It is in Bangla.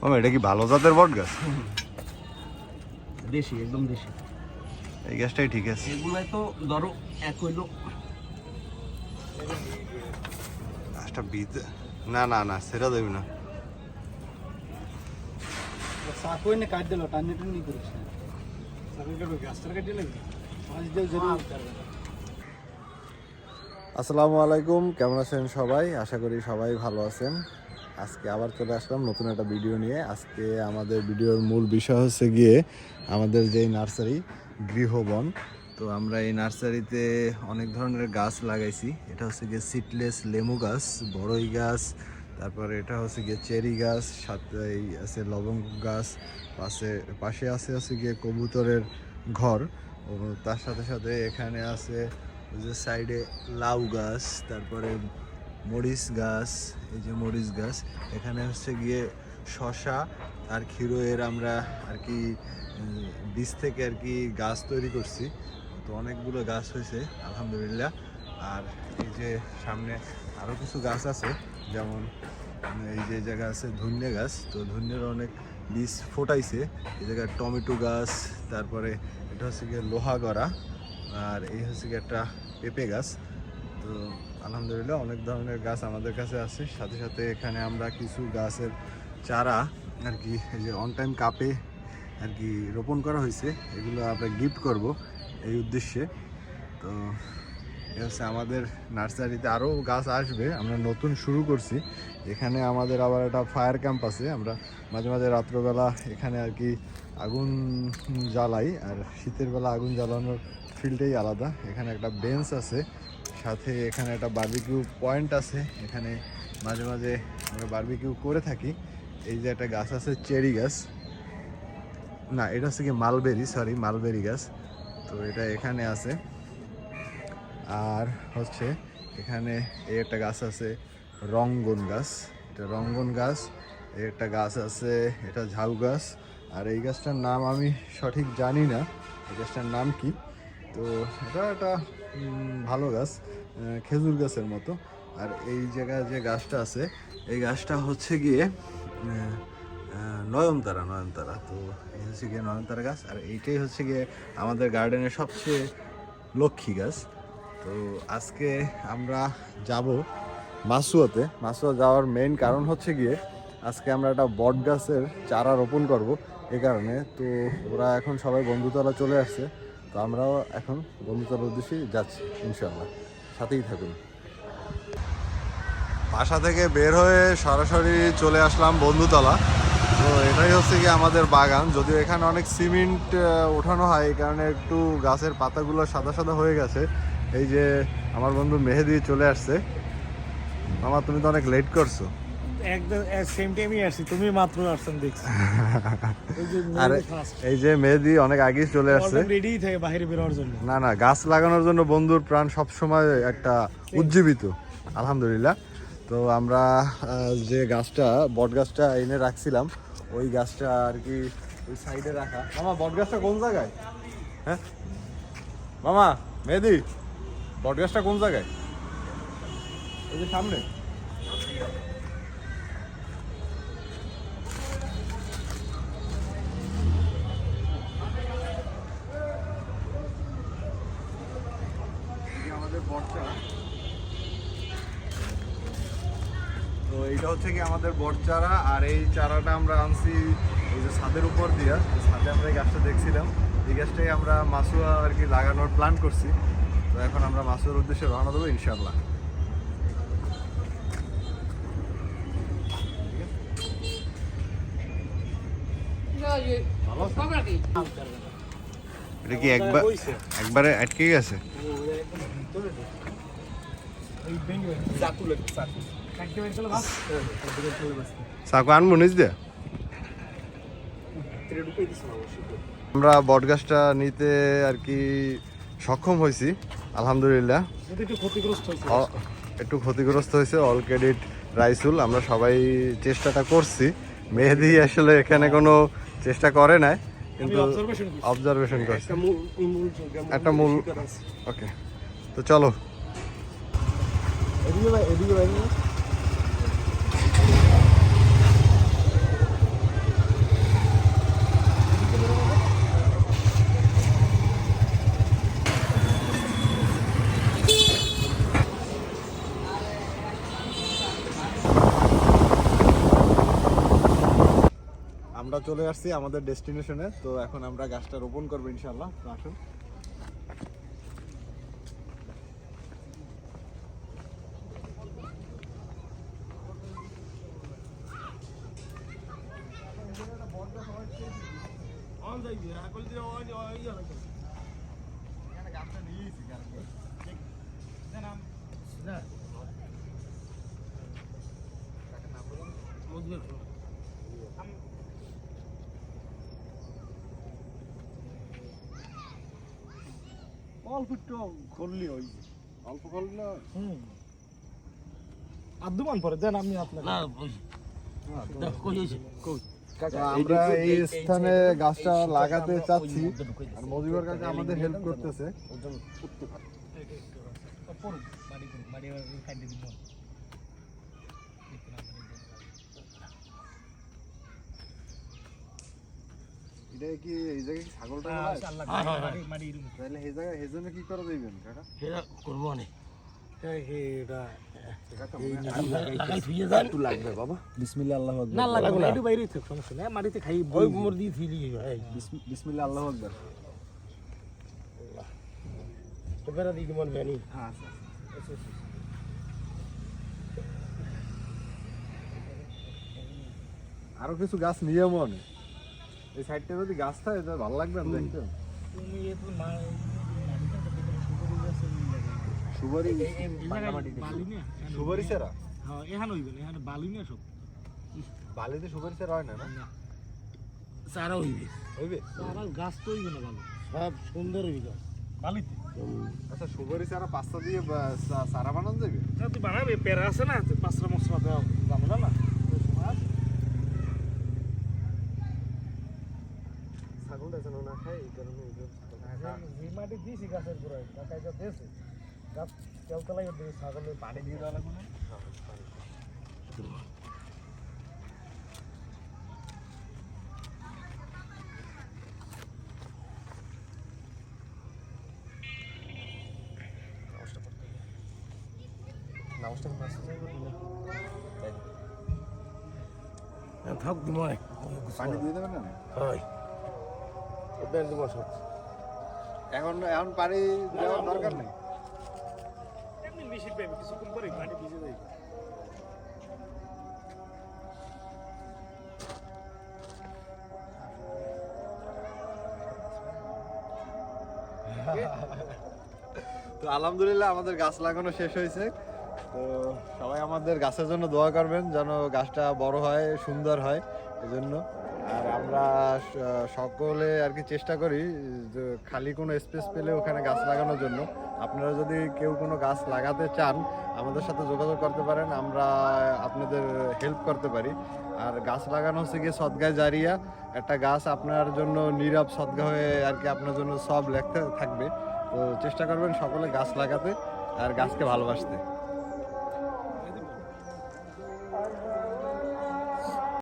মামা এটা কি ভালো জাতের বট গাছ? দেশি একদম দেশি। এই গাছটাই ঠিক আছে। এগুলাই তো ধরো এক হইল। গাছটা বীজ না না না সেটা দেবি না। সাকোই না কাট দিল টানি টানি করিস। না সাকোই কাটবে গাছটার কাটি লাগবে। পাঁচ দিল জরুর আসসালামু আলাইকুম কেমন আছেন সবাই? আশা করি সবাই ভালো আছেন। আজকে আবার চলে আসলাম নতুন একটা ভিডিও নিয়ে। আজকে আমাদের ভিডিওর মূল বিষয় হচ্ছে গিয়ে আমাদের যেই নার্সারি, গৃহবন। তো আমরা এই নার্সারিতে অনেক ধরনের গাছ লাগাইছি। এটা হচ্ছে গিয়ে সিটলেস লেমু গাছ, বড়ই গাছ, তারপরে এটা হচ্ছে গিয়ে চেরি গাছ, সাথে আছে লবঙ্গ গাছ, পাশে পাশে আছে হচ্ছে গিয়ে কবুতরের ঘর। ও তার সাথে সাথে এখানে আছে যে সাইডে লাউ গাছ, তারপরে মরিচ গাছ, এই যে মরিচ গাছ। এখানে হচ্ছে গিয়ে শশা আর ক্ষীরয়ের আমরা আর কি বীজ থেকে আর কি গাছ তৈরি করছি। তো অনেকগুলো গাছ হয়েছে, আলহামদুলিল্লাহ। আর এই যে সামনে আরও কিছু গাছ আছে, যেমন এই যে জায়গা আছে ধন্য গাছ। তো ধন্যের অনেক বীজ ফোটাইছে। এই জায়গায় টমেটো গাছ, তারপরে এটা হচ্ছে গিয়ে লোহা গড়া, আর এই হচ্ছে গিয়ে একটা পেঁপে গাছ। তো আলহামদুলিল্লাহ, অনেক ধরনের গাছ আমাদের কাছে আছে। সাথে সাথে এখানে আমরা কিছু গাছের চারা আর কি, এই যে অন টাইম কাপে আর কি রোপণ করা হয়েছে। এগুলো আমরা গিফট করব এই উদ্দেশ্যে। তো হচ্ছে আমাদের নার্সারিতে আরও গাছ আসবে, আমরা নতুন শুরু করছি। এখানে আমাদের আবার একটা ফায়ার ক্যাম্প আছে, আমরা মাঝে মাঝে রাত্রবেলা এখানে আর কি আগুন জ্বালাই, আর শীতের বেলা আগুন জ্বালানোর ফিল্ডটাই আলাদা। এখানে একটা বেঞ্চ আছে সাথে এখানে একটা বার্বিকিউ পয়েন্ট আছে। এখানে মাঝে মাঝে আমরা বার্বিকিউ করে থাকি। এই যে একটা গাছ আছে, চেরি গাছ। না, এটা হচ্ছে কি মালবেরি সরি মালবেরি গাছ। তো এটা এখানে আছে। আর হচ্ছে এখানে এই একটা গাছ আছে, রঙ্গন গাছ। এটা রঙ্গন গাছ, এই একটা গাছ আছে, এটা ঝাউ গাছ। আর এই গাছটার নাম আমি সঠিক জানি না। এই গাছটার নাম কি? তো এটা একটা ভালো গাছ খেজুর গাছের মতো। আর এই জায়গায় যে গাছটা আছে, এই গাছটা হচ্ছে গিয়ে নয়নতারা নয়নতারা। তো এই হচ্ছে গিয়ে নয়নতারা গাছ, আর এইটাই হচ্ছে গিয়ে আমাদের গার্ডেনের সবচেয়ে লক্ষ্মী গাছ। তো আজকে আমরা যাব মাসুয়াতে। মাসুয়া যাওয়ার মেইন কারণ হচ্ছে গিয়ে, আজকে আমরা একটা বট গাছের চারা রোপণ করব এই কারণে। তো ওরা এখন সবাই বন্ধুতলা চলে আসছে। তো আমরাও এখন বন্ধুতলার উদ্দেশ্যে যাচ্ছি ইনশাল্লাহ সাথেই থাকুন। বাসা থেকে বের হয়ে সরাসরি চলে আসলাম বন্ধুতলা। তো এটাই হচ্ছে কি আমাদের বাগান। যদিও এখানে অনেক সিমেন্ট ওঠানো হয়, এই কারণে একটু গাছের পাতাগুলো সাদা সাদা হয়ে গেছে। এই যে আমার বন্ধু মেহেদি চলে আসছে। মামা, তুমি তো অনেক লেট করছ। সেম টাইমই আসছি তুমি মাত্র আসছেন দেখছি। আর এই যে মেহেদি অনেক আগেই চলে আসছে রেডি থাকে বাইরে বেরোয়ার জন্য। না না গাছ লাগানোর জন্য বন্ধুর প্রাণ সব সময় একটা উজ্জীবিত আলহামদুলিল্লাহ। তো আমরা যে গাছটা বট গাছটা এনে রাখছিলাম ওই গাছটা আর কি ওই সাইডে রাখা। মামা বট গাছটা কোন জায়গায়? হ্যাঁ? মামা মেহেদি বট গাছটা কোন জায়গায়? এই যে সামনে। তো এইটা হচ্ছে কি আমাদের বট চারা আর এই চারাটা আমরা আনছি ওই যে ছাদের উপর দিয়া। ছাদে আমরা এই গাছটা দেখছিলাম। এই গাছটাই আমরা মাসুয়া আর কি লাগানোর প্ল্যান করছি। তো এখন আমরা মাসুয়ার উদ্দেশ্যে রওনা দেবো ইনশাল্লাহ এটা কি একবার একবারে আটকে গেছে? এই চাকু আনব নিজ দিয়ে আমরা বটগাছটা নিতে আর কি সক্ষম হয়েছি আলহামদুলিল্লাহ। একটু ক্ষতিগ্রস্ত হয়েছে অল ক্রেডিট রাইসুল। আমরা সবাই চেষ্টাটা করছি। মেহেদি আসলে এখানে কোনো চেষ্টা করে নাই কিন্তু অবজারভেশন করছি। একটা মূল মূল একটা মূল- ওকে তো চলো। এদিকে ভাই এদিকে ভাই। চলে আসছি আমাদের ডেস্টিনেশনে। তো এখন আমরা গাছটা রোপণ করব ইনশাল্লাহ আসুন। অল্প একটু করলি ওই অল্প করলে না হুম আদুমান পরে দেন আমি আপনাকে না ওই দেখ কই হইছে কই তো আমরা এই স্থানে গাছটা লাগাতে চাচ্ছি আর মজিবর কাকা আমাদের হেল্প করতেছে এটা কি এই জায়গায় কি ছাগলটা বলায়? হ্যাঁ হ্যাঁ তাহলে এই জায়গায় এই জন্য কি করে দিবেন কাকা? সেটা করব না মাটিতে খাই আল্লাহু আকবার। মন ভ্যানি হ্যাঁ আরও কিছু গাছ নিয়ে মনে। এই সাইডটা যদি গাছ থাকে তাহলে ভালো লাগবে না দেখতে তুমি এত সেরা হ্যাঁ এখান হইবে না এখানে বালি না সব বালিতে সুপারি সেরা হয় না না সারা হইবে হইবে সারা গাছ তো হইবে না ভালো সব সুন্দর হইবে গাছ। বালিতে আচ্ছা সুপারি সেরা পাঁচটা দিয়ে সারা বানানো যাবে না তুই বানাবে পেরা আছে না পাঁচটা মশলা দেওয়া ঝামেলা না ওই সময় আছে। ছাগল মাটি দিয়েছি গাছের গোড়ায় কাকা এটা দিয়েছে গাছ কেউ তলাই দিয়ে দেওয়া লাগবে হ্যাঁ, থাক অনেক পানি দিয়ে দেবেন না হয় সব এখন এখন পানি দেওয়ার দরকার নেই। এমনি বেশি পাইবে কিছুক্ষণ পরে মাটি ভিজে যাবে তো আলহামদুলিল্লাহ আমাদের গাছ লাগানো শেষ হয়েছে। তো সবাই আমাদের গাছের জন্য দোয়া করবেন যেন গাছটা বড় হয় সুন্দর হয় এজন্য। আর আমরা সকলে আর কি চেষ্টা করি যে খালি কোনো স্পেস পেলে ওখানে গাছ লাগানোর জন্য। আপনারা যদি কেউ কোনো গাছ লাগাতে চান, আমাদের সাথে যোগাযোগ করতে পারেন, আমরা আপনাদের হেল্প করতে পারি। আর গাছ লাগানো হচ্ছে গিয়ে সদগায় জারিয়া। একটা গাছ আপনার জন্য নীরব সদগা হয়ে আর কি আপনার জন্য সব লেখতে থাকবে। তো চেষ্টা করবেন সকলে গাছ লাগাতে আর গাছকে ভালোবাসতে।